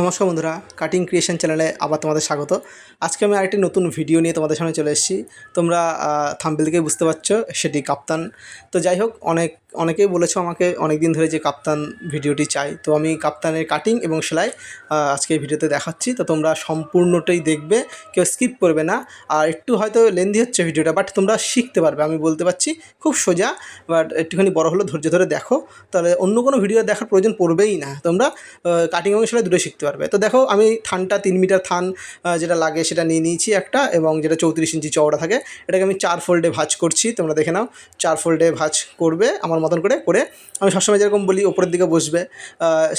নমস্কার বন্ধুরা cutting creation চ্যানেলে আবার তোমাদের স্বাগত। আজকে আমি আরেকটি নতুন ভিডিও নিয়ে তোমাদের সামনে চলে এসেছি। তোমরা থাম্বেল থেকে বুঝতে পারছ, সেটি কাপ্তান। তো যাই হোক, অনেক অনেকেই বলেছ আমাকে অনেক দিন ধরে যে কাপ্তান ভিডিওটি চাই। তো আমি কাপ্তানের কাটিং এবং সেলাই আজকে ভিডিওতে দেখাচ্ছি। তো তোমরা সম্পূর্ণটাই দেখবে, কেউ স্কিপ করবে না। আর একটু হয়তো লেন্দি হচ্ছে ভিডিওটা বাট তোমরা শিখতে পারবে। আমি বলতে পারছি, খুব সোজা বাট একটুখানি বড় হলো, ধৈর্য ধরে দেখো। তাহলে অন্য কোনো ভিডিও দেখার প্রয়োজন পড়বেই না। তোমরা কাটিং এবং সেলাই দুটো শিখতে পারবে। তো দেখো, আমি থানটা তিন মিটার থান যেটা লাগে সেটা নিয়ে নিয়েছি একটা, এবং যেটা চৌত্রিশ ইঞ্চি চওড়া থাকে, এটাকে আমি চার ফোল্ডে ভাঁজ করছি। তোমরা দেখে নাও, চার ফোল্ডে ভাঁজ করবে। আমার মতন করে করে আমি সবসময় যেরকম বলি, ওপরের দিকে বসবে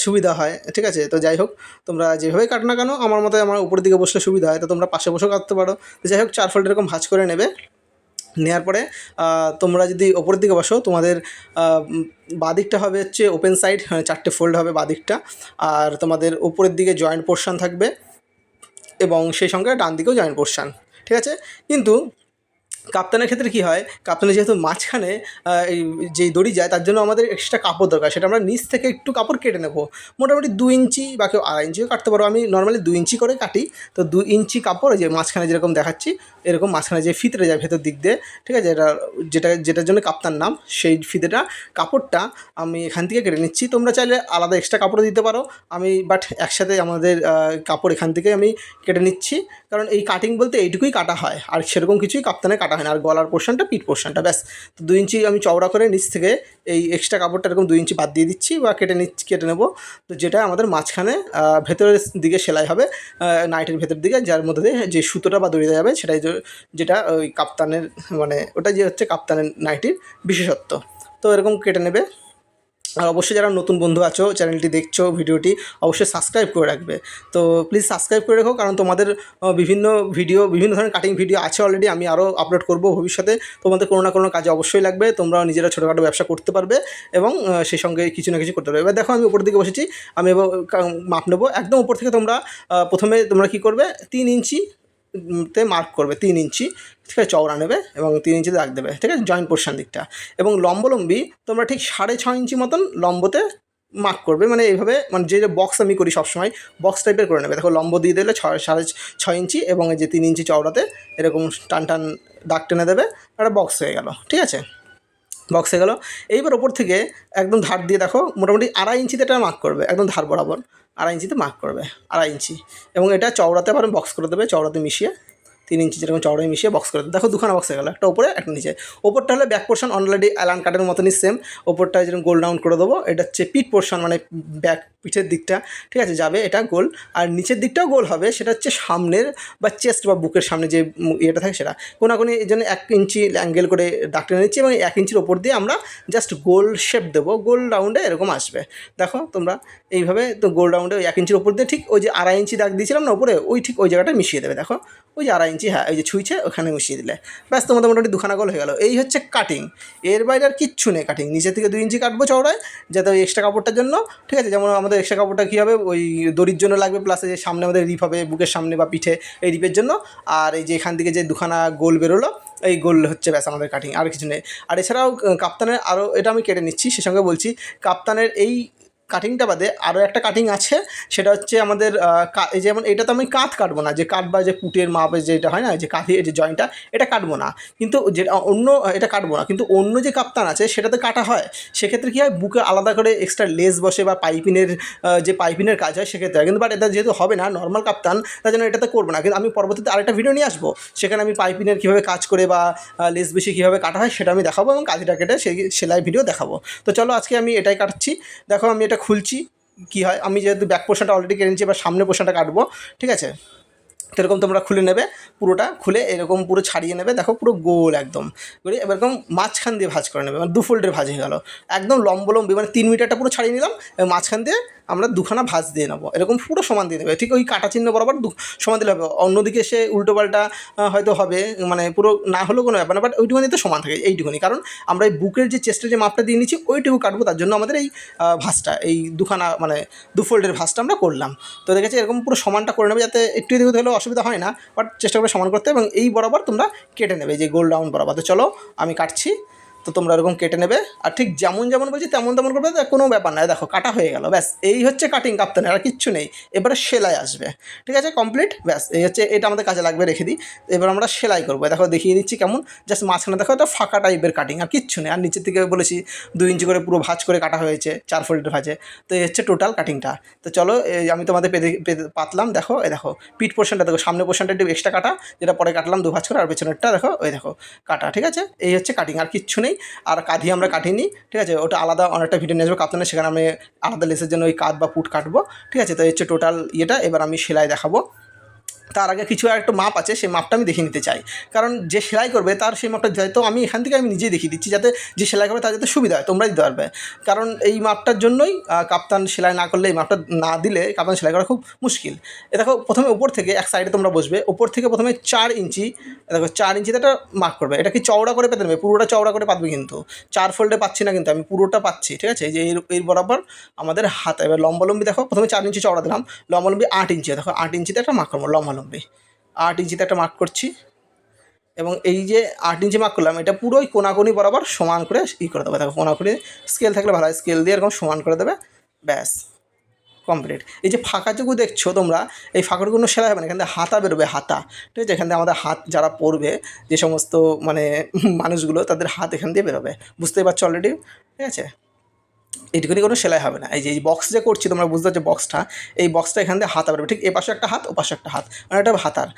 সুবিধা হয়, ঠিক আছে? তো যাই হোক, তোমরা যেভাবে কাটো না কেন, আমার মতে আমার উপরের দিকে বসলে সুবিধা হয়, তো তোমরা পাশে বসেও কাটতে পারো। তো যাই হোক চার ফোল্ড এরকম ভাঁজ করে নেবে। নেওয়ার পরে তোমরা যদি ওপরের দিকে বসো, তোমাদের বাদিকটা হবে হচ্ছে ওপেন সাইড চারটে ফোল্ড হবে বাদিকটা, আর তোমাদের উপরের দিকে জয়েন্ট পোর্শন থাকবে এবং সেই সঙ্গে ডান দিকেও জয়েন্ট পোর্শন ঠিক আছে? কিন্তু কাপ্তানের ক্ষেত্রে কী হয়? কাপ্তানের যেহেতু মাঝখানে এই যেই দড়ি যায়, তার জন্য আমাদের এক্সট্রা কাপড় দরকার। সেটা আমরা নিচ থেকে একটু কাপড় কেটে নেব। মোটামুটি দু ইঞ্চি বা কেউ আড়াই ইঞ্চিও কাটতে পারো। আমি নর্মালি দু ইঞ্চি করে কাটি। তো দু ইঞ্চি কাপড় যে মাঝখানে যেরকম দেখাচ্ছি, এরকম মাঝখানে যে ফিতরে যায় ভেতর দিক দিয়ে, ঠিক আছে? এটা, যেটা, যেটার জন্য কাপ্তান নাম, সেই ফিতেটা, কাপড়টা আমি এখান থেকে কেটে নিচ্ছি। তোমরা চাইলে আলাদা এক্সট্রা কাপড় দিতে পারো। আমি বাট একসাথে আমাদের কাপড় এখান থেকে আমি কেটে নিচ্ছি। কারণ এই কাটিং বলতে এইটুকুই কাটা হয়। আর সেরকম কিছুই কাপ্তানে কাটা হয় না। আর গলার পোর্শনটা পিঠ পোর্শনটা ব্যাস। তো দুই ইঞ্চি আমি চওড়া করে নিচ থেকে এই এক্সট্রা কাপড়টা এরকম দুই ইঞ্চি বাদ দিয়ে দিচ্ছি বা কেটে নিচ্ছি কেটে নেব। তো যেটা আমাদের মাঝখানে ভেতরের দিকে সেলাই হবে নাইটের ভেতর দিকে, যার মধ্যে দিয়ে যে সুতোটা বা দড়িতে যাবে, সেটাই যেটা ওই কাপ্তানের মানে ওটা যে হচ্ছে কাপ্তানের নাইটির বিশেষত্ব। তো এরকম কেটে নেবে। আর অবশ্যই যারা নতুন বন্ধু আছো, চ্যানেলটি দেখছ, ভিডিওটি অবশ্যই সাবস্ক্রাইব করে রাখবে। তো প্লিজ সাবস্ক্রাইব করে রেখো, কারণ তোমাদের বিভিন্ন ভিডিও বিভিন্ন ধরনের কাটিং ভিডিও আছে অলরেডি আমি আরও আপলোড করব ভবিষ্যতে। তোমাদের কোনো না কোনো কাজে অবশ্যই লাগবে তোমরা নিজেরা ছোটোখাটো ব্যবসা করতে পারবে এবং সেই সঙ্গে কিছু না কিছু করতে পারবে। এবার দেখো, আমি উপর দিকে বসেছি, আমি এবার মাপ নেব। একদম উপর থেকে তোমরা প্রথমে তোমরা কি করবে, তিন ইঞ্চি তে মার্ক করবে তিন ইঞ্চি, ঠিক আছে, চওড়া নেবে এবং তিন ইঞ্চিতে দাগ দেবে, ঠিক আছে জয়েন্ট পোর্শন দিকটা। এবং লম্বলম্বি তোমরা ঠিক সাড়ে ছ ইঞ্চি মতন লম্বতে মার্ক করবে মানে এইভাবে মানে যে বক্স আমি করি সবসময় বক্স টাইপের করে নেবে। দেখো, লম্ব দিয়ে দিলে ছয়, সাড়ে ছয় ইঞ্চি এবং এই যে তিন ইঞ্চি চওড়াতে এরকম টান টান দাগ টেনে দেবে, একটা বক্স হয়ে গেল, ঠিক আছে? বক্স হয়ে গেল। এইবার ওপর থেকে একদম ধার দিয়ে দেখো, মোটামুটি আড়াই ইঞ্চিতে এটা মার্ক করবে, একদম ধার বরাবর। আড়াই ইঞ্চিতে মার্ক করবে, আড়াই ইঞ্চি। এবং এটা চওড়াতে আবার বক্স করে দেবে, চওড়াতে মিশিয়ে তিন ইঞ্চি যেরকম চওড়ায় মিশিয়ে বক্স করে দেখো দুখানা বক্স হয়ে গেলো, একটা উপরে, একটা নিচে। ওপরটা হলে ব্যাক পোর্শন অলরেডি অ্যালান কাটের মতনই সেম ওপরটা যেরকম গোল ডাউন করে দেবো, এটা হচ্ছে পিঠ পোর্শন মানে ব্যাক পিঠের দিকটা। ঠিক আছে, যাবে এটা গোল আর নিচের দিকটাও গোল হবে, সেটা হচ্ছে সামনের বা চেস্ট বা বুকের সামনে যে ইয়েটা থাকে সেটা। কোনো কোনো এই জন্য এক ইঞ্চি অ্যাঙ্গেল করে দাগ টেনে নিচ্ছি এবং এক ইঞ্চির ওপর দিয়ে আমরা জাস্ট গোল শেপ দেবো। গোল রাউন্ডে এরকম আসবে। দেখো তোমরা এইভাবে তো গোল রাউন্ডে ওই এক ইঞ্চির ওপর দিয়ে ঠিক ওই যে আড়াই ইঞ্চি দাগ দিয়েছিলাম না, ওপরে ওই ঠিক ওই জায়গাটা মিশিয়ে দেবে। দেখো, ওই যে আড়াই ইঞ্চি হ্যাঁ ওই যে ছুঁইছে, ওখানে মিশিয়ে দিলে। ব্যাস তোমাদের মোটামুটি দুখানা গোল হয়ে গেল। এই হচ্ছে কাটিং এর বাইরে আর কিচ্ছু নেই কাটিং নিচে থেকে দুই ইঞ্চি কাটবো চওড়ায়, যাতে ওই এক্সট্রা কাপড়টার জন্য, ঠিক আছে? যেমন আমাদের এক্সট্রা কাপড়টা কী হবে? ওই দড়ির জন্য লাগবে প্লাস যে সামনে আমাদের রিপ হবে, বুকের সামনে বা পিঠে এই রিপের জন্য। আর এই যে এখান থেকে যে দুখানা গোল বেরোলো, এই গোল হচ্ছে ব্যাস আমাদের কাটিং আর কিছু নেই। আর এছাড়াও কাপ্তানের আরও এটা আমি কেটে নিচ্ছি, সে সঙ্গে বলছি, কাপ্তানের এই কাটিংটা বাদে আরও একটা কাটিং আছে, সেটা হচ্ছে আমাদের যেমন এটা তো আমি কাঁধ কাটবো না, যে কাঠ বা যে পুটের মাপে যেটা হয় না যে কাঁধে যে জয়েন্টটা এটা কাটবো না। কিন্তু যেটা অন্য, এটা কাটবো না। কিন্তু অন্য যে কাপ্তান আছে, সেটাতে কাটা হয়। সেক্ষেত্রে কী হয়? বুকে আলাদা করে এক্সট্রা লেস বসে বা পাইপিনের যে পাইপিনের কাজ হয়, সেক্ষেত্রে হয়। কিন্তু বাট এটা যেহেতু হবে না নর্মাল কাপ্তান, তার জন্য এটাতে করব না। কিন্তু আমি পরবর্তীতে আরেকটা ভিডিও নিয়ে আসব। সেখানে আমি পাইপিনের কীভাবে কাজ করে বা লেস বেশি কীভাবে কাটা হয়, সেটা আমি দেখাবো এবং কাঁধিটা কেটে সেই, সেলাই ভিডিও দেখাবো। তো চলো আজকে আমি এটাই কাটছি। দেখো আমি এটা খুলছি, কি হয়, আমি যেহেতু ব্যাক পোর্শনটা অলরেডি কেটে নিচ্ছি এবার সামনে পোর্শনটা কাটবো, ঠিক আছে? এরকম তোমরা খুলে নেবে, পুরোটা খুলে এরকম পুরো ছাড়িয়ে নেবে, দেখো পুরো গোল একদম। করে এরকম মাঝখান দিয়ে ভাজ করে নেবে মানে দু ফোল্ডের ভাজ হয়ে গেল। একদম লম্ব লম্বি মানে তিন মিটারটা পুরো ছাড়িয়ে নিলাম মাঝখান দিয়ে আমরা দুখানা ভাঁজ দিয়ে নেব। এরকম পুরো সমান দিয়ে দেবে। ঠিক ওই কাটা চিহ্ন বরাবর সমান দিলে হবে। অন্যদিকে সে উল্টো পাল্টা হয়তো হবে মানে পুরো না হলেও কোনো ব্যাপার না বাট ওইটুকুনি তো সমান থাকে, এইটুকুনি। কারণ আমরা এই বুকের যে চেস্টের যে মাপটা দিয়ে নিচ্ছি, ওইটুকু কাটবো, তার জন্য আমাদের এই ভাঁজটা, এই দুখানা মানে দু ফোল্ডের ভাঁজটা আমরা করলাম। তো দেখেছি এরকম পুরো সমানটা করে নেবে, যাতে একটু এদিকে হলেও অসুবিধা হয় না বাট চেষ্টা করে সমান করতে এবং এই বরাবর তোমরা কেটে নেবে যে গোল রাউন্ড বরাবর। তো চলো, আমি কাটছি। তো তোমরা এরকম কেটে নেবে। আর ঠিক যেমন যেমন বলছি, তেমন তেমন করবে কোনো ব্যাপার নয় দেখো, কাটা হয়ে গেল, ব্যাস। এই হচ্ছে কাটিং কাপ্তানে, আর কিচ্ছু নেই। এবারে সেলাই আসবে, ঠিক আছে? কমপ্লিট ব্যাস। এই হচ্ছে, এটা আমাদের কাজে লাগবে, রেখে দিই। এবার আমরা সেলাই করব। দেখো, দেখিয়ে দিচ্ছি কেমন। জাস্ট মাঝখানে দেখো, এটা ফাঁকা টাইপের কাটিং আর কিচ্ছু নেই। আর নিচের থেকে বলেছি দুই ইঞ্চি করে পুরো ভাঁজ করে কাটা হয়েছে, চার ফোল্ডের ভাঁজে। তো এই হচ্ছে টোটাল কাটিংটা তো চলো আমি তোমাদের পেতে পাতলাম। দেখো, এই দেখো পিঠ পোর্শনটা দেখো, সামনে পোর্শনটা একটু এক্সট্রা কাটা, যেটা পরে কাটলাম দু ভাঁজ করে, আর পেছনেরটা দেখো, ওই দেখো, কাটা, ঠিক আছে? এই হচ্ছে কাটিং আর কিচ্ছু নেই। আর কাঁধি আমরা কাটিনি ঠিক আছে? ওটা আলাদা অনেকটা ভিডিও নিয়ে আসব। কাপ্তানে সেখানে আমি আলাদা লেসের জন্য ওই কাঁধ বা পুট কাটবো, ঠিক আছে? তো হচ্ছে টোটাল ইয়েটা। এবার আমি সেলাই দেখাবো। তার আগে কিছু একটা মাপ আছে, সেই মাপটা আমি দেখে নিতে চাই। কারণ যে সেলাই করবে তার সেই মাপটা দিতে তো আমি এখান থেকে আমি নিজেই দেখিয়ে দিচ্ছি যাতে যে সেলাই করবে তার যাতে সুবিধা হয় তোমরা দিতে পারবে। কারণ এই মাপটার জন্যই কাপ্তান সেলাই না করলে এই মাপটা না দিলে কাপ্তান সেলাই করা খুব মুশকিল। এ দেখো, প্রথমে উপর থেকে এক সাইডে তোমরা বসবে ওপর থেকে প্রথমে চার ইঞ্চি দেখো, চার ইঞ্চিতে একটা মার্ক করবে। এটা কি চওড়া করে পেতে নেবে? পুরোটা চওড়া করে পাতবে কিন্তু। চার ফোল্ডে পাচ্ছি না কিন্তু, আমি পুরোটা পাচ্ছি, ঠিক আছে? যে এর- এর বরাবর আমাদের হাত, এবার লম্বালম্বি দেখো, প্রথমে চার ইঞ্চি চওড়া দিলাম, লম্বালম্বি আট ইঞ্চি দেখো, আট ইঞ্চিতে একটা মার্ক করব লম্বালম্বি আট ইঞ্চিতে একটা মার্ক করছি। এবং এই যে আট ইঞ্চি মার্ক করলাম, এটা পুরোই কোনাকুনি বরাবর সমান করে ই করে দেবে। দেখো, কোনাকুনি স্কেল থাকলে ভালো হয়। স্কেল দিয়ে এরকম সমান করে দেবে। ব্যাস কমপ্লিট এই যে ফাঁকাটুকু দেখছ তোমরা, এই ফাঁকাটুকু কোনো সেলাই হবে না। এখান থেকে হাতা বেরোবে, হাতা। ঠিক আছে? এখান থেকে আমাদের হাত যারা পড়বে যে সমস্ত মানে মানুষগুলো, তাদের হাত এখান দিয়ে বেরোবে। বুঝতেই পারছ অলরেডি ঠিক আছে? এইটুকুনি কোনো সেলাই হবে না। এই যে, এই বক্স যে করছি, তোমরা বুঝতে পারছ বক্সটা এই বক্সটা এখান দিয়ে হাতা বেরোবে ঠিক এ পাশে একটা হাত, ও পাশে একটা হাত। মানে এটা হাতার।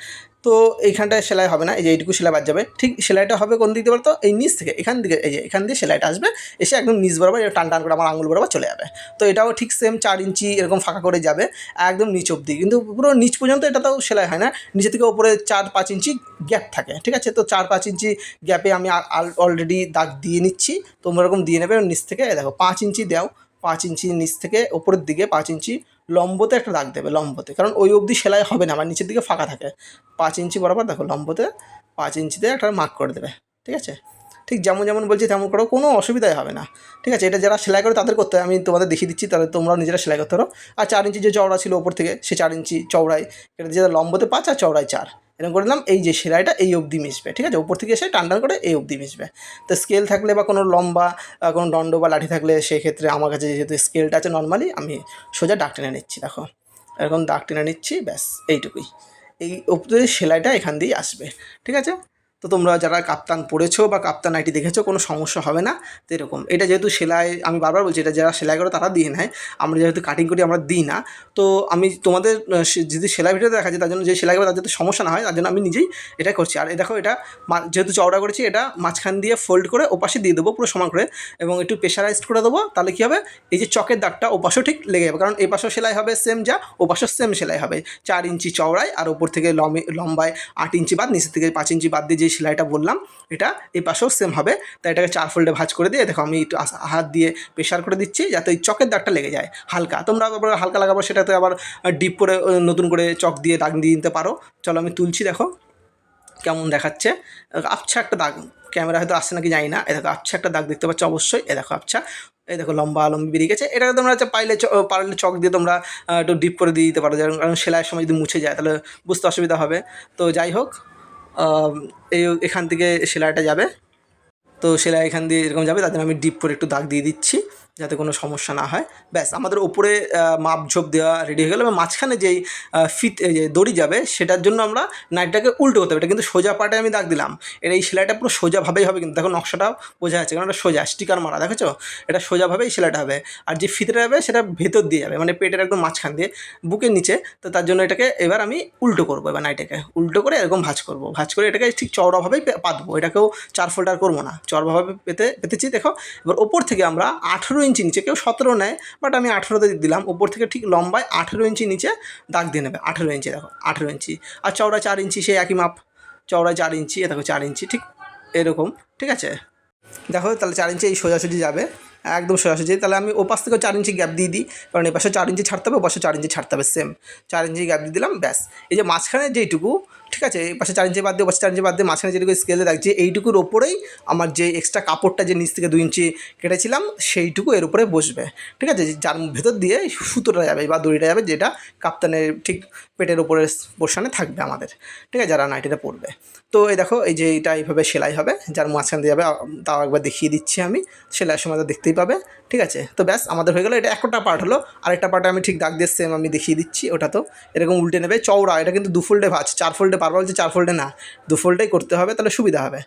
তো এইখানটায় সেলাই হবে না। এই যে, এইটুকু সেলাই বাদ যাবে। ঠিক সেলাইটা হবে কোন দিক দিয়ে বলতো? এই নিচ থেকে। এখান থেকে এই যে, এখান দিয়ে সেলাইটা আসবে। এসে একদম নিচ বরাবর টান টান করে আমার আঙুল বরাবর চলে যাবে। তো এটাও ঠিক সেম চার ইঞ্চি এরকম ফাঁকা করে যাবে। একদম নিচ অবধি। কিন্তু পুরো নিচ পর্যন্ত এটা তাও সেলাই হয় না। নিচে থেকে ওপরে চার, পাঁচ ইঞ্চি গ্যাপ থাকে। ঠিক আছে? তো চার, পাঁচ ইঞ্চি গ্যাপে আমি অলরেডি দাগ দিয়ে নিচ্ছি। তোমরা এরকম দিয়ে নেবে নিচ থেকে। দেখো, পাঁচ ইঞ্চি দাও পাঁচ ইঞ্চি নিচ থেকে ওপরের দিকে পাঁচ ইঞ্চি লম্বতে একটা দাগ দেবে লম্বতে। কারণ ওই অবধি সেলাই হবে না, আমার নিচের দিকে ফাঁকা থাকে। পাঁচ ইঞ্চি বরাবর দেখো লম্বতে পাঁচ ইঞ্চিতে একটা মার্ক করে দেবে, ঠিক আছে? ঠিক যেমন যেমন বলছি তেমন করো কোনো অসুবিধাই হবে না, ঠিক আছে? এটা যারা সেলাই করে তাদের করতে আমি তোমাদের দেখিয়ে দিচ্ছি, তাহলে তোমরাও নিজেরা সেলাই করতে পারো। আর চার ইঞ্চি যে চওড়া ছিল ওপর থেকে, সে চার ইঞ্চি চওড়ায়, এটা যেটা লম্বতে পাঁচ আর চওড়ায় চার। এরকম করে দিলাম, এই যে সেলাইটা এই অবধি মিশবে, ঠিক আছে? ওপর থেকে এসে টান টান করে এই অবধি মিশবে। তো স্কেল থাকলে বা কোনো লম্বা কোনো দণ্ড বা লাঠি থাকলে সেক্ষেত্রে আমার কাছে যেহেতু স্কেলটা আছে নর্মালি আমি সোজা ডাক টেনে নিচ্ছি, দেখো। এরকম ডাক টেনে নিচ্ছি, ব্যাস, এইটুকুই। এই উপরে সেলাইটা এখান দিয়েই আসবে, ঠিক আছে? তো তোমরা যারা কাপ্তান পড়েছো বা কাপ্তান আইটি দেখেছ, কোনো সমস্যা হবে না। তো এরকম। এটা যেহেতু সেলাই, আমি বারবার বলছি, এটা যারা সেলাই করে তারা দিয়ে নেয়। আমরা যেহেতু কাটিং করি, আমরা দিই না। তো আমি তোমাদের যদি সেলাই ভিডিও দেখা যায়, তার জন্য যে সেলাই করে, তার যাতে সমস্যা না হয়, তার জন্য আমি নিজেই এটা করছি। আর দেখো, এটা যেহেতু চওড়া করেছি, এটা মাঝখান দিয়ে ফোল্ড করে ওপাশে দিয়ে দেবো পুরো সমান করে। এবং একটু প্রেশারাইজড করে দেবো, তাহলে কী হবে? এই যে চকের দাগটা ওপাশেও ঠিক লেগে যাবে। কারণ এপাশেও সেলাই হবে সেম যা, ওপাশেও সেম সেলাই হবে। চার ইঞ্চি চওড়ায়, আর ওপর থেকে লম্বে, লম্বায় আট ইঞ্চি বাদ নিচের থেকে পাঁচ ইঞ্চি বাদ দিয়ে যে সেলাইটা বললাম, এটা এই পাশেও সেম হবে। তাই এটাকে চার ফোল্ডে ভাঁজ করে দিয়ে, দেখো আমি একটু হাত দিয়ে প্রেশার করে দিচ্ছি যাতে ওই চকের দাগটা লেগে যায় হালকা। তোমরা আবার হালকা লাগাবো, সেটাতে আবার ডিপ করে নতুন করে চক দিয়ে দাগ দিয়ে নিতে পারো। চলো আমি তুলছি, দেখো কেমন দেখাচ্ছে। আচ্ছা একটা দাগ, ক্যামেরা হয়তো আসছে নাকি জানি না। এ, দেখো আচ্ছা একটা দাগ দেখতে পাচ্ছ অবশ্যই। এ, দেখো আচ্ছা এই দেখো লম্বা লম্বি বেরিয়ে গেছে। এটাকে তোমরা হচ্ছে পাইলে পারলে চক দিয়ে তোমরা একটু ডিপ করে দিয়ে দিতে পারো। কারণ সেলাইয়ের সময় যদি মুছে যায়, তাহলে বুঝতে অসুবিধা হবে। তো যাই হোক এই এখান থেকে সেলাইটা যাবে। তো সেলাই এখান দিয়ে এরকম যাবে তাদের আমি ডিপ করে একটু দাগ দিয়ে দিচ্ছি। যাতে কোনো সমস্যা না হয়। ব্যাস আমাদের ওপরে আহ, মাপ ঝোপ দেওয়া রেডি হয়ে গেল এবং মাঝখানে যেই ফিত দড়ি যাবে সেটার জন্য আমরা নাইটটাকে উল্টো করতে হবে। এটা কিন্তু সোজা পাটে আমি দাগ দিলাম। এটা এই সেলাইটা পুরো সোজাভাবেই হবে কিন্তু। দেখো নকশাটাও বোঝা যাচ্ছে কারণ এটা সোজা স্টিকার মারা দেখেছ? এটা সোজাভাবেই সেলাইটা হবে। আর যে ফিতেটা যাবে সেটা ভেতর দিয়ে যাবে মানে পেটের একদম মাঝখান দিয়ে বুকের নিচে। তো তার জন্য এটাকে এবার আমি উল্টো করব এবার নাইটাকে। উল্টো করে এরকম ভাঁজ করব। ভাঁজ করে এটাকে ঠিক চওড়াভাবেই পাতবো। এটাকেও চার ফোল্ডার করব না। চওড়াভাবে পেতে পেতেছি দেখো। এবার ওপর থেকে আমরা আঠেরো ইঞ্চি নিচে, কেউ সতেরো নেয় বাট আমি আঠেরোতে দিলাম। ওপর থেকে ঠিক লম্বায় আঠেরো ইঞ্চি নিচে দাগ দিয়ে নেবে। আঠেরো ইঞ্চি, দেখো, আঠেরো ইঞ্চি। আর চওড়া চার ইঞ্চি, সেই একই মাপ। চওড়া চার ইঞ্চি, এ দেখো, চার ইঞ্চি, ঠিক এরকম, ঠিক আছে? দেখো, তাহলে চার ইঞ্চি এই সোজাসুজি যাবে, একদম সোজাসুজি। তাহলে আমি ওপাশ থেকেও চার ইঞ্চি গ্যাপ দিয়ে দিই, কারণ এপাশে চার ইঞ্চি ছাড়তে হবে, ওপাশে চার ইঞ্চি ছাড়তে হবে সেম চার ইঞ্চি গ্যাপ দিয়ে দিলাম, ব্যাস। এই যে মাঝখানে যেইটুকু ঠিক আছে, এই পাশে চার ইঞ্চি বাদ দিয়ে পাশে চার ইঞ্চি বাদ দিয়ে মাঝখানে যেটুকু স্কেলে রাখছি, এইটুকুর ওপরেই আমার যে এক্সট্রা কাপড়টা যে নিচ থেকে দু ইঞ্চি কেটেছিলাম, সেইটুকু এর উপরে বসবে। ঠিক আছে, যার ভেতর দিয়ে সুতোটা যাবে বা দড়িটা যাবে, যেটা কাপ্তানের ঠিক পেটের উপরের পোর্শনে থাকবে আমাদের, ঠিক আছে? যারা নাইটিটা পরবে তো এই দেখো, এই যে এটা এইভাবে সেলাই হবে, যার মাঝখান দিয়ে যাবে, তাও একবার দেখিয়ে দিচ্ছি আমি। সেলাইয়ের সময় তো দেখতেই পাবে, ঠিক আছে? তো ব্যাস, আমাদের হয়ে গেলো। এটা একটা পার্ট হলো, আরেকটা পার্টে আমি ঠিক দাগ দিয়ে সেম আমি দেখিয়ে দিচ্ছি, ওটা তো। এরকম উল্টে নেবে চওড়া, এটা কিন্তু দু ফোল্ডে ভাজ, চার ফোল্ডে বারবার বলছে চার ফোল্ডে না। দু ফোল্ডেই করতে হবে, তাহলে সুবিধা হবে।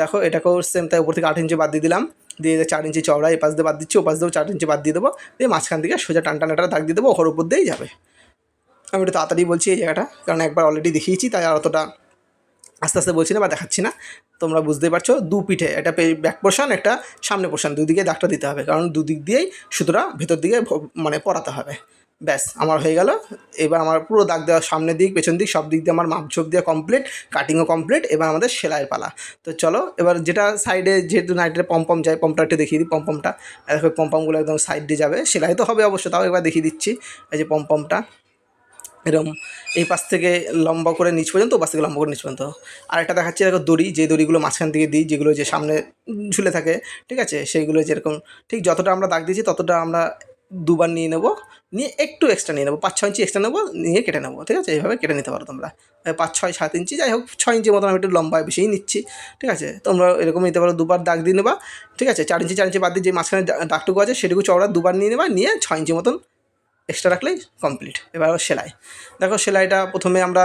দেখো, এটাকেও সেম তাই উপর থেকে আট ইঞ্চি বাদ দিয়ে দিলাম। দিয়ে চার ইঞ্চি চওড়া এই পাশ দিয়ে বাদ দিচ্ছি ও পাশ দিয়েও চার ইঞ্চি বাদ দিয়ে দেবো। দিয়ে মাঝখান থেকে সোজা টান টান একটা দাগ দিয়ে দেবো, ওর উপর দিয়েই যাবে। আমি একটু তাড়াতাড়ি বলছি এই জায়গাটা, কারণ একবার অলরেডি দেখিয়েছি, তাই আর অতটা আস্তে আস্তে বলছি না বা দেখাচ্ছি না। তোমরা বুঝতেই পারছ, দু পিঠে, একটা ব্যাক পোর্শন একটা সামনে পোর্শন দুদিকে দাগটা দিতে হবে, কারণ দুদিক দিয়েই সুতরাং ভেতর দিকে মানে পরাতে হবে। ব্যাস, আমার হয়ে গেল। এবার আমার পুরো দাগ দেওয়া সামনের দিক, পেছন দিক, সব দিক দিয়ে আমার মাপঝোপ দেওয়া কমপ্লিট কাটিংও কমপ্লিট এবার আমাদের সেলাইয়ের পালা। তো চলো, এবার যেটা সাইডে যেহেতু নাইটের পম্পম যায় পম্পটা একটু দেখিয়ে দিই পম্পমটা দেখো পম্পমগুলো একদম সাইড দিয়ে যাবে। সেলাই তো হবে অবশ্য, তাও এবার দেখিয়ে দিচ্ছি, এই যে পম্পমটা এরকম এই পাশ থেকে লম্বা করে নিচ পর্যন্ত, ও পাশ থেকে লম্বা করে নিচ পর্যন্ত। আর একটা দেখাচ্ছি, দেখো দড়ি, যে দড়িগুলো মাঝখান থেকে দিই, যেগুলো যে সামনে ঝুলে থাকে, ঠিক আছে? সেইগুলো যেরকম, ঠিক যতটা আমরা দাগ দিয়েছি, ততটা আমরা দুবার নিয়ে নেব, নিয়ে একটু এক্সট্রা নিয়ে নেব পাঁচ ছয় ইঞ্চি এক্সট্রা নেব, নিয়ে কেটে নেব, ঠিক আছে? এইভাবে কেটে নিতে পারো তোমরা। পাঁচ, ছয়, সাত ইঞ্চি যাই হোক, ছয় ইঞ্চি মতন আমি একটু লম্বায় বেশিই নিচ্ছি, ঠিক আছে? তোমরা এরকম নিতে পারো, দুবার দাগ দিয়ে নেবা, ঠিক আছে? চার ইঞ্চি চার ইঞ্চি বাদ দিয়ে যে মাঝখানে দাগটুকু আছে, সেটুকু চওড়া দুবার নিয়ে নেবা, নিয়ে ছয় ইঞ্চি মতন এক্সট্রা রাখলেই কমপ্লিট এবার সেলাই। দেখো সেলাইটা প্রথমে আমরা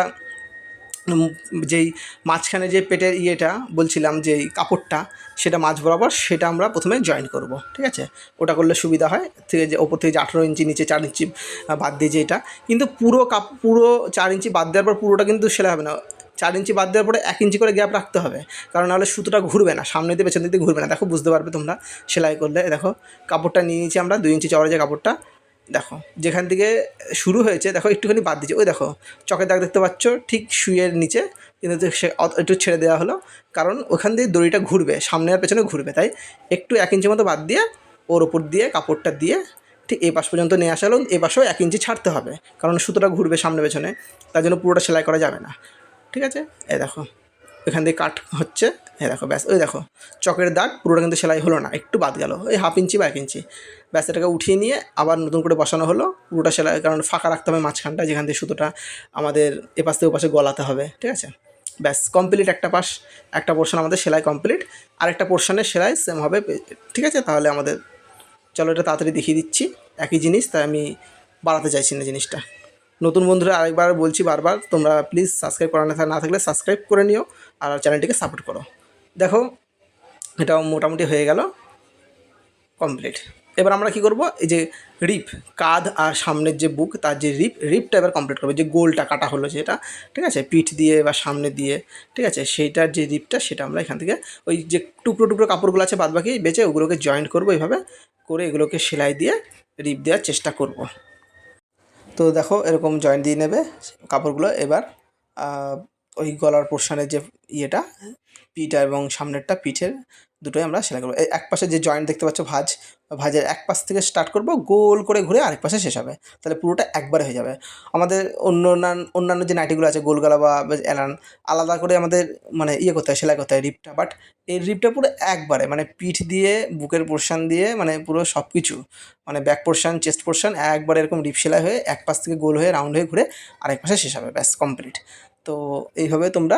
যেই মাঝখানে যে পেটের ইয়েটা বলছিলাম যে কাপড়টা, সেটা মাঝ বরাবর সেটা আমরা প্রথমে জয়েন করব, ঠিক আছে? ওটা করলে সুবিধা হয়। থেকে যে ওপর থেকে যে আঠেরো ইঞ্চি, নিচে চার ইঞ্চি বাদ দিয়ে যে এটা। কিন্তু পুরো কাপ, পুরো চার ইঞ্চি বাদ দেওয়ার পর পুরোটা কিন্তু সেলাই হবে না। চার ইঞ্চি বাদ দেওয়ার পরে এক ইঞ্চি করে গ্যাপ রাখতে হবে। কারণ নাহলে সুতোটা ঘুরবে না, সামনে দিয়ে পেছন দিকে ঘুরবে না। দেখো, বুঝতে পারবে তোমরা সেলাই করলে। দেখো, কাপড়টা নিয়ে নিয়েছি আমরা, দুই ইঞ্চি চওড়া যে কাপড়টা দেখো, যেখান থেকে শুরু হয়েছে, দেখো, একটুখানি বাদ দিচ্ছে ওই দেখো, চকের দাগ দেখতে পাচ্ছ, ঠিক শুয়ের নিচে, কিন্তু সে একটু ছেড়ে দেওয়া হলো। কারণ ওখান দিয়ে দড়িটা ঘুরবে, সামনে আর পেছনে ঘুরবে, তাই একটু এক ইঞ্চি মতো বাদ দিয়ে ওর ওপর দিয়ে কাপড়টা দিয়ে ঠিক এই পাশ পর্যন্ত নিয়ে আসা হলো, এ পাশেও এক ইঞ্চি ছাড়তে হবে। কারণ সুতোটা ঘুরবে সামনে পেছনে, তার জন্য পুরোটা সেলাই করা যাবে না। ঠিক আছে? এ দেখো। এখান দিয়ে কাট হচ্ছে। এই দেখো, ব্যাস ওই দেখো, চকের দাগ পুরোটা কিন্তু সেলাই হলো না, একটু বাদ গেল ওই হাফ ইঞ্চি বা এক ইঞ্চি ব্যাস, এটাকে উঠিয়ে নিয়ে আবার নতুন করে বসানো হলো, পুরোটা সেলাই, কারণ ফাঁকা রাখতে হবে মাঝখানটা, যেখান থেকে সুতোটা আমাদের এপাশ থেকে ওপাশে গলাতে হবে, ঠিক আছে? ব্যাস কমপ্লিট একটা পাশ, একটা পোর্শন আমাদের সেলাই কমপ্লিট আরেকটা পোর্শনের সেলাই সেম হবে, ঠিক আছে? তাহলে আমাদের, চলো এটা তাড়াতাড়ি দেখিয়ে দিচ্ছি, একই জিনিস, তাই আমি বাড়াতে চাইছি না জিনিসটা। নতুন বন্ধুরা আরেকবার বলছি বারবার, তোমরা প্লিজ সাবস্ক্রাইব করা না থাকলে সাবস্ক্রাইব করে নিও আর চ্যানেলটিকে সাপোর্ট করো। দেখো, এটাও মোটামুটি হয়ে গেল কমপ্লিট এবার আমরা কি করব? এই যে রিপ কাঁধ আর সামনের যে বুক তার যে রিপ রিপটা এবার কমপ্লিট করব। যে গোলটা কাটা হলো যেটা, ঠিক আছে? পিঠ দিয়ে বা সামনে দিয়ে, ঠিক আছে? সেইটার যে রিপটা সেটা আমরা এখান থেকে ওই যে টুকরো টুকরো কাপড়গুলো আছে বাদ বাকি বেঁচে ওগুলোকে জয়েন্ট করব এইভাবে করে এগুলোকে সেলাই দিয়ে রিপ দেওয়ার চেষ্টা করব। তো দেখো এরকম জয়েন্ট দিয়ে নেবে কাপড়গুলো এবার ওই গলার পোর্শনের যে ইয়েটা, পিঠা এবং সামনেরটা পিঠের দুটোই আমরা সেলাই করব। এক পাশে যে জয়েন্ট দেখতে পাচ্ছ ভাজ, ভাজের এক পাশ থেকে স্টার্ট করব, গোল করে ঘুরে আরেক পাশে শেষ হবে। তাহলে পুরোটা একবারে হয়ে যাবে। আমাদের অন্য অন্যান্য অন্যান্য যে নাইটিগুলো আছে, গোলগলা বা এলান আলাদা করে আমাদের মানে ইয়ে করতে হয়, সেলাই করতে হয় রিপটা। বাট এই রিপটা পুরো একবারে মানে পিঠ দিয়ে, বুকের পোর্শন দিয়ে মানে পুরো সব কিছু মানে ব্যাক পোর্শন চেস্ট পোর্শন একবারে এরকম রিপ সেলাই হয়ে, এক পাশ থেকে গোল হয়ে রাউন্ড হয়ে ঘুরে আরেক পাশে শেষ হবে। ব্যাস কমপ্লিট তো এইভাবে তোমরা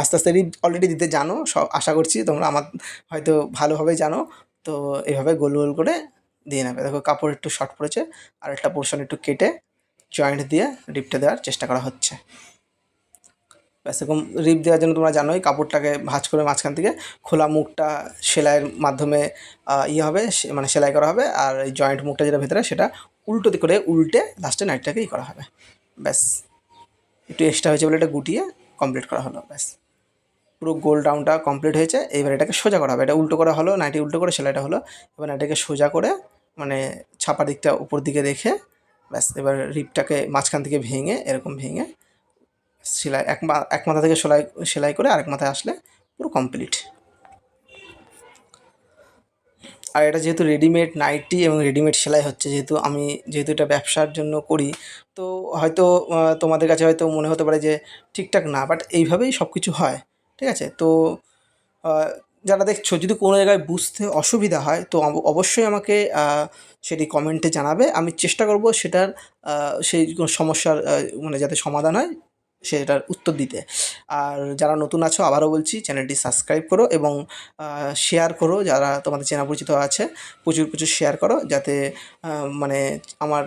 আস্তে আস্তে অলরেডি দিতে জানো, সব আশা করছি তোমরা আমার হয়তো ভালোভাবে জানো। তো এইভাবে গোল গোল করে দিয়ে নেবে। দেখো কাপড় একটু শর্ট পড়েছে, আর একটা পোর্শন একটু কেটে জয়েন্ট দিয়ে রিপটা দেওয়ার চেষ্টা করা হচ্ছে। ব্যাস, এরকম রিপ দেওয়ার জন্য তোমরা জানোই কাপড়টাকে ভাঁজ করে মাঝখান থেকে খোলা মুখটা সেলাইয়ের মাধ্যমে ইয়ে হবে মানে সেলাই করা হবে, আর এই জয়েন্ট মুখটা যেটা ভেতরে সেটা উল্টো করে উল্টে লাস্টে নাইটটাকেই করা হবে। ব্যাস। একটু এক্সট্রা হয়েছে বলে এটা গুটিয়ে কমপ্লিট করা হলো, ব্যাস। পুরো গোল রাউন্ডটা কমপ্লিট হয়েছে, এবার এটাকে সোজা করা হবে। এটা উল্টো করা হলো নাইটি উল্টো করে সেলাইটা হলো। এবার নাইটিকে সোজা করে মানে ছাপা দিকটা উপর দিকে রেখে, ব্যাস, এবার রিপটাকে মাঝখান থেকে ভেঙে, এরকম ভেঙে, সেলাই এক এক মাথা থেকে সেলাই সেলাই করে আরেক মাথায় আসলে পুরো কমপ্লিট আর এটা যেহেতু রেডিমেড নাইটি এবং রেডিমেড সেলাই হচ্ছে, যেহেতু আমি যেহেতু এটা ব্যবসার জন্য করি, তো হয়তো তোমাদের কাছে হয়তো মনে হতে পারে যে ঠিকঠাক না বাট এইভাবেই সব কিছু হয়, ঠিক আছে? তো যারা দেখছ, যদি কোনো জায়গায় বুঝতে অসুবিধা হয়, তো অব- অবশ্যই আমাকে সেটি কমেন্টে জানাবে। আমি চেষ্টা করব সেটার সেই সমস্যার মানে যাতে সমাধান হয়। সেটার উত্তর দিতে। আর যারা নতুন আছো, আবারও বলছি, চ্যানেলটি সাবস্ক্রাইব করো এবং শেয়ার করো যারা তোমাদের চেনা পরিচিত আছে, প্রচুর প্রচুর শেয়ার করো যাতে মানে আমার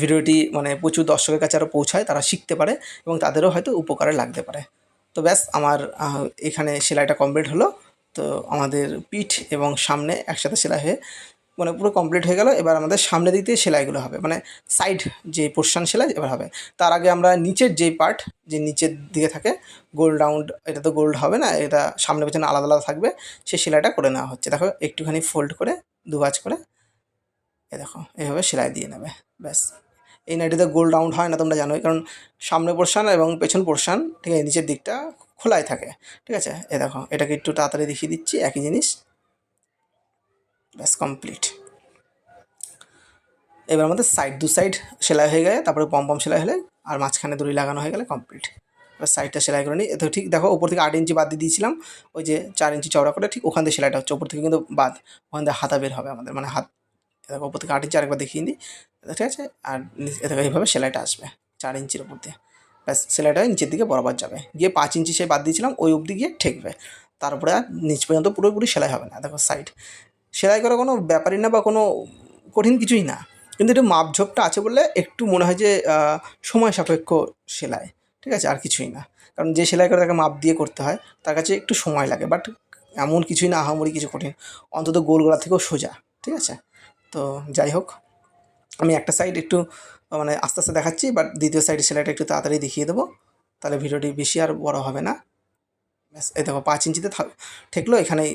ভিডিওটি মানে প্রচুর দর্শকের কাছে আরও পৌঁছায়, তারা শিখতে পারে এবং তাদেরও হয়তো উপকারে লাগতে পারে। তো ব্যাস, আমার এখানে সেলাইটা কমপ্লিট হলো। তো আমাদের পিঠ এবং সামনে একসাথে সেলাই হয়ে মানে পুরো কমপ্লিট হয়ে গেল। এবার আমাদের সামনে দিয়ে সেলাইগুলো হবে মানে সাইড যে পোর্শন সেলাই এবার হবে। তার আগে আমরা নিচের যেই পার্ট যে নিচের দিকে থাকে গোল রাউন্ড এটা তো গোল্ড হবে না, এটা সামনে পেছনে আলাদা আলাদা থাকবে, সেই সেলাইটা করে নেওয়া হচ্ছে। দেখো, একটুখানি ফোল্ড করে, দু ভাঁজ করে এ দেখো, এইভাবে সেলাই দিয়ে নেবে, ব্যাস। এই নাইটিতে গোল রাউন্ড হয় না, তোমরা জানোই, কারণ সামনে পোর্শন এবং পেছন পোর্শন ঠিক আছে, নিচের দিকটা খোলাই থাকে, ঠিক আছে? এ দেখো, এটাকে একটু তাড়াতাড়ি দেখিয়ে দিচ্ছি, একই জিনিস। ব্যাস কমপ্লিট এবার আমাদের সাইড দু সাইড সেলাই হয়ে গেলে, তারপরে পম পম সেলাই হলে আর মাঝখানে দড়ি লাগানো হয়ে গেলে কমপ্লিট এবার সাইডটা সেলাই করে নিই। তো ঠিক, দেখো ওপর থেকে আট ইঞ্চি বাদ দিয়ে দিয়েছিলাম, ওই যে চার ইঞ্চি চওড়া করে ঠিক ওখান থেকে সেলাইটা হচ্ছে। ওপর থেকে কিন্তু বাদ, ওখান থেকে হাতা বের হবে আমাদের মানে হাত দেখো ওপর থেকে আট ইঞ্চি আরেকবার দেখিয়ে দিই ঠিক আছে, আর নিচ- এ দেখো, এইভাবে সেলাইটা আসবে, চার ইঞ্চির উপর দিয়ে। ব্যাস, সেলাইটা নিচের দিকে বরাবর যাবে। গিয়ে পাঁচ ইঞ্চি সে বাদ দিয়েছিলাম, ওই অবধি গিয়ে ঠেকবে। তারপরে আর নিচ পর্যন্ত পুরোপুরি সেলাই হবে না। দেখো সাইড সেলাই করা কোনো ব্যাপারই না বা কোনো কঠিন কিছুই না। কিন্তু একটু মাপঝোপটা আছে বললে একটু মনে হয় যে সময় সাপেক্ষ সেলাই, ঠিক আছে? আর কিছুই না। কারণ যে সেলাই করে তাকে মাপ দিয়ে করতে হয়, তার কাছে একটু সময় লাগে। বাট এমন কিছুই না, আহামরি কিছু কঠিন। অন্তত গোল গলা থেকেও সোজা, ঠিক আছে? তো যাই হোক, আমি একটা সাইড একটু মানে আস্তে আস্তে দেখাচ্ছি বাট দ্বিতীয় সাইডের সেলাইটা একটু তাড়াতাড়ি দেখিয়ে দেবো। তাহলে ভিডিওটি বেশি আর বড় হবে না। ব্যাস, এই দেখো, পাঁচ ইঞ্চিতে থাক ঠেকলো, এখানেই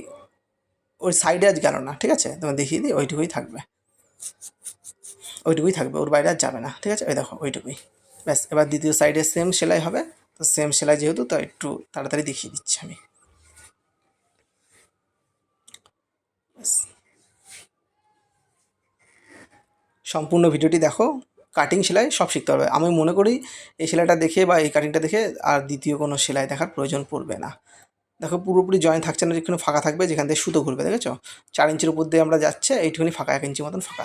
ওই সাইডে আজ গেল না, ঠিক আছে? তোমার দেখিয়ে দিই, ওইটুকুই থাকবে। ওইটুকুই থাকবে, ওর বাইরে আর যাবে না, ঠিক আছে? ওই দেখো, ওইটুকুই। ব্যাস, এবার দ্বিতীয় সাইডে সেম সেলাই হবে। তো সেম সেলাই যেহেতু, তো একটু তাড়াতাড়ি দেখিয়ে দিচ্ছি আমি। সম্পূর্ণ ভিডিওটি দেখো কাটিং সেলাই সব শিখতে পারবে। আমি মনে করি এই সেলাইটা দেখে বা এই কাটিংটা দেখে আর দ্বিতীয় কোনো সেলাই দেখার প্রয়োজন পড়বে না। দেখো পুরোপুরি জয়েন্ট থাকছে না, যেখানে ফাঁকা থাকবে, যেখান থেকে সুতো ঘুরবে, দেখেছ? চার ইঞ্চির উপর দিয়ে আমরা যাচ্ছে, এইটুকুনি ফাঁকা, এক ইঞ্চি মতন ফাঁকা।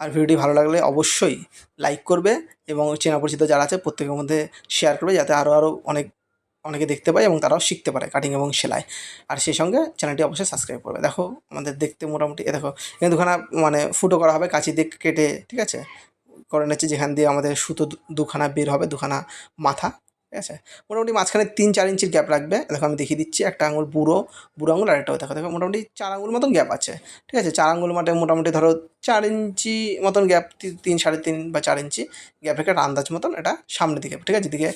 আর ভিডিওটি ভালো লাগলে অবশ্যই লাইক করবে এবং চেনা পরিচিত যারা আছে, প্রত্যেকের মধ্যে শেয়ার করবে, যাতে আরও আরও অনেক, অনেকে দেখতে পায় এবং তারাও শিখতে পারে কাটিং এবং সেলাই। আর সেই সঙ্গে চ্যানেলটি অবশ্যই সাবস্ক্রাইব করবে। দেখো, আমাদের দেখতে মোটামুটি, এ দেখো, এখানে দুখানা মানে ফুটো করা হবে, কাঁচি দিয়ে কেটে, ঠিক আছে? করে নিচ্ছে, যেখান দিয়ে আমাদের সুতো দুখানা বের হবে, দুখানা মাথা। ঠিক আছে? মোটামুটি মাঝখানে তিন, চার ইঞ্চির গ্যাপ রাখবে। দেখো আমি দেখিয়ে দিচ্ছি, একটা আঙুল বুড়ো বুড়ো আঙুল আর একটা দেখো দেখো মোটামুটি চার আঙুল মতন গ্যাপ আছে। ঠিক আছে? চার আঙুল মাঠে মোটামুটি ধরো চার ইঞ্চি মতন গ্যাপ তিন, সাড়ে তিন বা চার ইঞ্চি গ্যাপ রেখে একটা আন্দাজ মতন এটা সামনের দিকে, ঠিক আছে? যেদিকে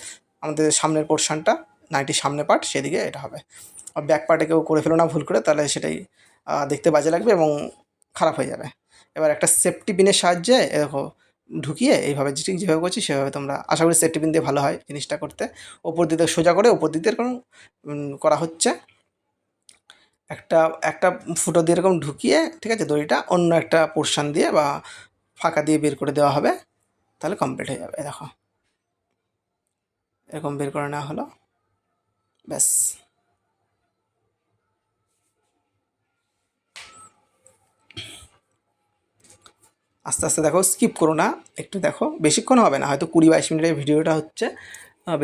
আমাদের সামনের পোর্শনটা নাইটির সামনে পার্ট সেদিকে এটা হবে। আর ব্যাক পার্টে কেউ করে ফেলো না, ভুল করে, তাহলে সেটাই দেখতে বাজে লাগবে এবং খারাপ হয়ে যাবে। এবার একটা সেফটি পিনের সাহায্যে দেখো ঢুকিয়ে এইভাবে ঠিক যেভাবে করছি, সেভাবে তোমরা আশা করি সেফটি পিন দিয়ে ভালো হয় জিনিসটা করতে। ওপর দিকে সোজা করে ওপর দিকে এরকম করা হচ্ছে। একটা একটা ফুটো দিয়ে এরকম ঢুকিয়ে, ঠিক আছে, দড়িটা অন্য একটা পোর্শন দিয়ে বা ফাঁকা দিয়ে বের করে দেওয়া হবে, তাহলে কমপ্লিট হয়ে যাবে দেখো। এরকম বের করে নেওয়া হলো। ব্যাস। আস্তে আস্তে দেখো স্কিপ করো না। একটু দেখো, বেশিক্ষণ হবে না, হয়তো কুড়ি বাইশ মিনিটের ভিডিওটা হচ্ছে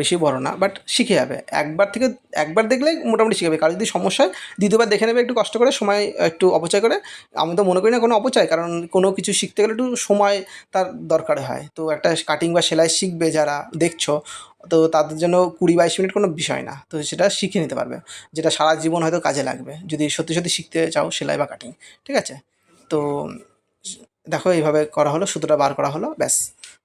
বেশি বড় না বাট শিখে যাবে। একবার থেকে, একবার দেখলেই মোটামুটি শিখে যাবে কারও যদি সমস্যা হয়, দ্বিতীয়বার দেখে নেবে, একটু কষ্ট করে, সময় একটু অপচয় করে। আমি তো মনে করি না কোনো অপচয়, কারণ কোনো কিছু শিখতে গেলে একটু সময় তার দরকার হয়। তো একটা কাটিং বা সেলাই শিখবে যারা, দেখছ, তো তাদের জন্য কুড়ি বাইশ মিনিট কোনো বিষয় না। তো সেটা শিখে নিতে পারবে, যেটা সারা জীবন হয়তো কাজে লাগবে। যদি সত্যি সত্যি শিখতে চাও সেলাই বা কাটিং ঠিক আছে? তো দেখো এইভাবে করা হলো, সুতোটা বার করা হলো, ব্যাস।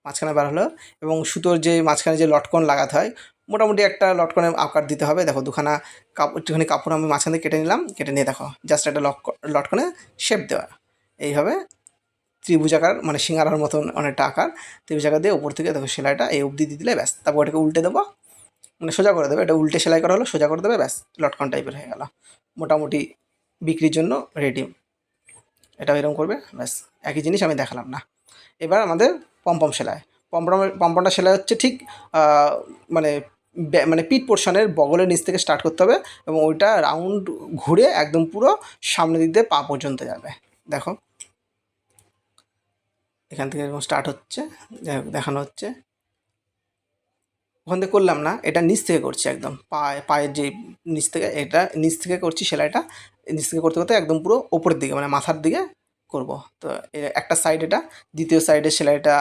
মাঝখানে বার হলো এবং সুতোর যে মাঝখানে যে লটকন লাগাতে হয়, মোটামুটি একটা লটকনের আকার দিতে হবে। দেখো, দুখানা কাপড় একটুখানি কাপড় আমি মাঝখান কেটে নিলাম, কেটে নিয়ে দেখো জাস্ট একটা লটকনে শেপ দেওয়া। এইভাবে ত্রিভুজাকার মানে সিঙ্গারার মতন অনেকটা আকার ত্রিভুজাকার দিয়ে উপর থেকে দেখো সেলাইটা এই অবধি দিয়ে দিলে ব্যাস। তারপর এটাকে উল্টে দেবো মানে সোজা করে দেবে। এটা উল্টে সেলাই করা হলো, সোজা করে দেবে, ব্যাস, লটকন টাইপের হয়ে গেল। মোটামুটি বিক্রির জন্য রেডি এটা এরকম করবে, ব্যাস, একই জিনিস আমি দেখালাম, না। এবার আমাদের পম্পম সেলাই। পম্পম, পম্পমটা সেলাই হচ্ছে ঠিক মানে মানে পিঠ পোর্শনের বগলের নিচ থেকে স্টার্ট করতে হবে এবং ওইটা রাউন্ড ঘুরে একদম পুরো সামনের দিক দিয়ে পা পর্যন্ত যাবে। দেখো। এখান থেকে এরকম স্টার্ট হচ্ছে দেখানো হচ্ছে। ওখান থেকে করলাম না, এটা নিচ থেকে করছি একদম। পায়ে, পায়ের যে নিচ থেকে, এটা নিচ থেকে করছি সেলাইটা নিচ থেকে করতে করতে একদম পুরো ওপরের দিকে মানে মাথার দিকে করব। তো একটা সাইড এটা, দ্বিতীয় সাইডের সেলাইটা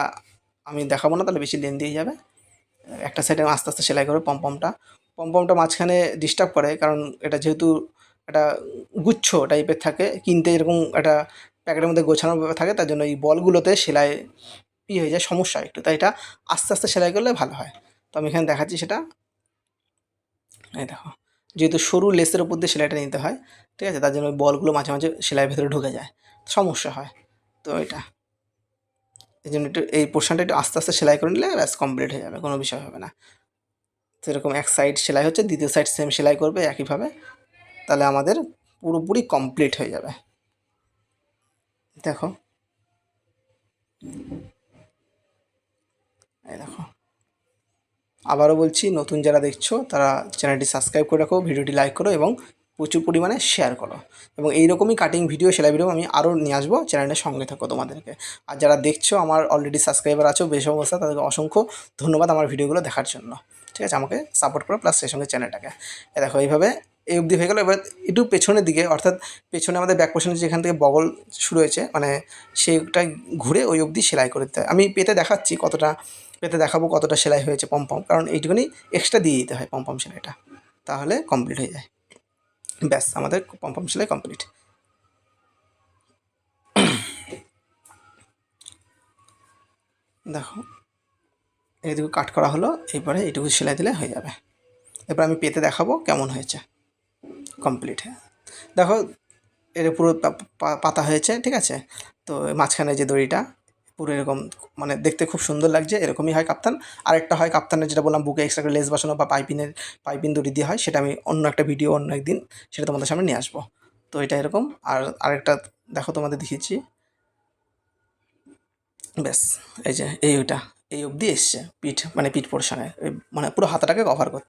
আমি দেখাবো না, তাহলে বেশি লেন দিয়ে যাবে। একটা সাইডে আস্তে আস্তে সেলাই করবে পম্পমটা পম্পমটা মাঝখানে ডিস্টার্ব করে, কারণ এটা যেহেতু একটা গুচ্ছ টাইপের থাকে, কিনতে এরকম একটা প্যাকেটের মধ্যে গোছানো থাকে, তার জন্য এই বলগুলোতে সেলাই ই হয়ে যায়, সমস্যা একটু। তাই এটা আস্তে আস্তে সেলাই করলে ভালো হয়। তো আমি এখানে দেখাচ্ছি সেটা। এই দেখো। যেহেতু সরু লেসের উপর দিয়ে সেলাইটা নিতে হয়, ঠিক আছে? তার জন্য বলগুলো মাঝে মাঝে সেলাইয়ের ভেতরে ঢুকে যায়। সমস্যা হয়। তো এটা। এই জন্য একটু এই পোর্শনটা একটু আস্তে আস্তে সেলাই করে নিলে ব্যাস কমপ্লিট হয়ে যাবে, কোনো বিষয় হবে না। তো এরকম এক সাইড সেলাই হচ্ছে, দ্বিতীয় সাইড সেম সেলাই করবে একইভাবে, তাহলে আমাদের পুরোপুরি কমপ্লিট হয়ে যাবে। দেখো। এই দেখো। আবারও বলছি, নতুন যারা দেখছ, তারা চ্যানেলটি সাবস্ক্রাইব করে রাখো, ভিডিওটি লাইক করো এবং প্রচুর পরিমাণে শেয়ার করো। এবং এইরকমই কাটিং ভিডিও সেলাই ভিডিও আমি আরও নিয়ে আসব, চ্যানেলের সঙ্গে থাকো তোমাদেরকে। আর যারা দেখছ, আমার অলরেডি সাবস্ক্রাইবার আছো বেশ অবস্থা তাদেরকে অসংখ্য ধন্যবাদ আমার ভিডিওগুলো দেখার জন্য। ঠিক আছে? আমাকে সাপোর্ট করো প্লাস সেই সঙ্গে চ্যানেলটাকে। দেখো, এইভাবে এই অবধি হয়ে গেলো। এবার একটু পেছনের দিকে, অর্থাৎ পেছনে আমাদের ব্যাক পোর্শনে যেখান থেকে বগল শুরু হয়েছে মানে সেইটা ঘুরে ওই অবধি সেলাই করে দিতে আমি পেতে দেখাচ্ছি কতটা পেতে দেখাবো কতটা সেলাই হয়েছে পম্পম কারণ এইটুকুনি এক্সট্রা দিয়ে দিতে হয় পম্পম সেলাইটা। তাহলে কমপ্লিট হয়ে যায়। ব্যাস, আমাদের পম্পম সেলাই কমপ্লিট দেখো, এইটুকু কাট করা হলো, এরপরে এইটুকু সেলাই দিলে হয়ে যাবে। এরপর আমি পেতে দেখাবো কেমন হয়েছে। কমপ্লিট হ্যাঁ দেখো, এর পুরো পাতা হয়েছে, ঠিক আছে? তো মাঝখানে যে দড়িটা পুরো এরকম মানে দেখতে খুব সুন্দর লাগছে, এরকমই হয় কাপ্তান। আরেকটা হয় কাপ্তানের যেটা বললাম, বুকে এক্সট্রা করে লেস বসানো বা পাইপিনের, পাইপিন দড়ি দিয়ে হয়, সেটা আমি অন্য একটা ভিডিও অন্য একদিন সেটা তোমাদের সামনে নিয়ে আসব। তো এটা এরকম, আর আরেকটা দেখো তোমাদের দেখিয়েছি। ব্যাস, এই যে, এই ওইটা, এই অবধি এসছে, পিঠ মানে পিঠ পোর্শনে মানে পুরো হাতাটাকে কভার করতে